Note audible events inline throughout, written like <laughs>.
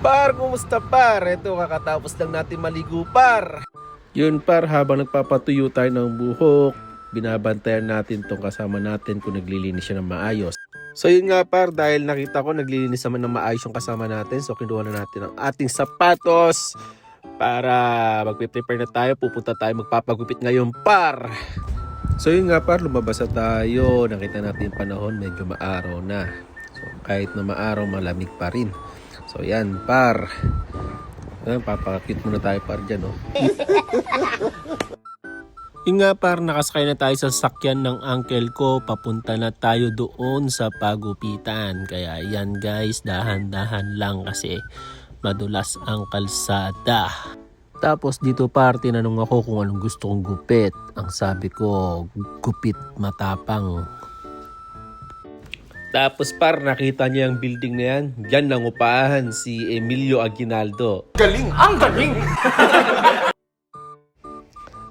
Par, kumusta par? Ito, kakatapos lang natin maligo par. Yun par, habang nagpapatuyo tayo ng buhok, binabantayan natin tong kasama natin kung naglilinis siya ng maayos. So yun nga par, dahil nakita ko naglilinis naman ng maayos yung kasama natin, so kinuha na natin ang ating sapatos para magpe-prepare na tayo, pupunta tayo magpapagupit ngayon par. So yun nga par, lumabas na tayo, nakita natin yung panahon, medyo maaraw na. So kahit na maaraw, malamig pa rin. So yan par. Ayan, papakakit muna tayo par dyan oh. <laughs> Yung nga par, nakasakay na tayo sa sakyan ng uncle ko. Papunta na tayo doon sa pagupitan. Kaya yan guys, dahan-dahan lang kasi madulas ang kalsada. Tapos dito par, tinanong ako kung anong gusto kong gupit. Ang sabi ko, gupit matapang. Tapos par, nakita niya ang building na yan. Diyan nangupahan si Emilio Aguinaldo. Galing! Ang galing! <laughs>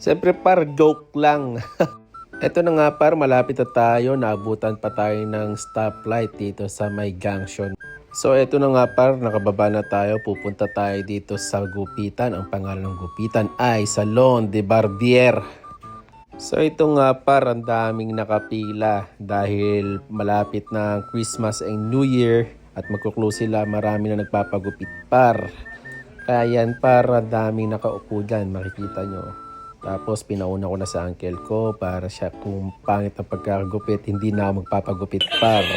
Siyempre par, joke lang. <laughs> Ito na nga par, malapit na tayo. Naabutan pa tayo ng stoplight dito sa may junction. So ito na nga par, nakababa na tayo. Pupunta tayo dito sa gupitan. Ang pangalan ng gupitan ay Salon de Barbier. So ito nga par, ang daming nakapila dahil malapit na Christmas and New Year at magkuklose sila, marami na nagpapagupit par. Kaya yan par, ang daming nakaupo dyan, makikita nyo. Tapos pinauna ko na sa uncle ko para siya kung pangit ang pagkakagupit, hindi na magpapagupit par.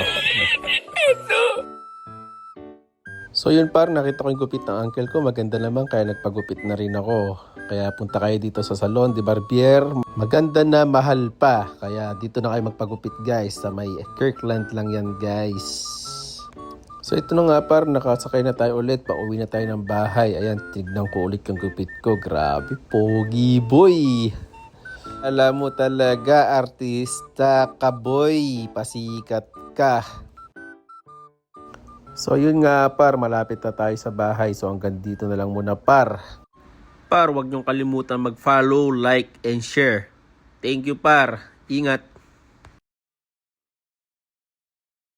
So yun par, nakita ko yung gupit ng uncle ko, maganda naman kaya nagpagupit na rin ako. Kaya punta kayo dito sa salon de Barbier. Maganda na mahal pa. Kaya dito na kayo magpagupit guys. Sa may Kirkland lang yan guys. So ito na nga par, nakasakay na tayo ulit. Pauwi na tayo ng bahay. Ayan, tignan ko ulit yung gupit ko. Grabe, pogi boy. Alam mo talaga, artista ka boy. Pasikat ka. So yun nga par, malapit na tayo sa bahay. So hanggang dito na lang muna par. Par, wag niyong kalimutan mag-follow, like, and share. Thank you par. Ingat.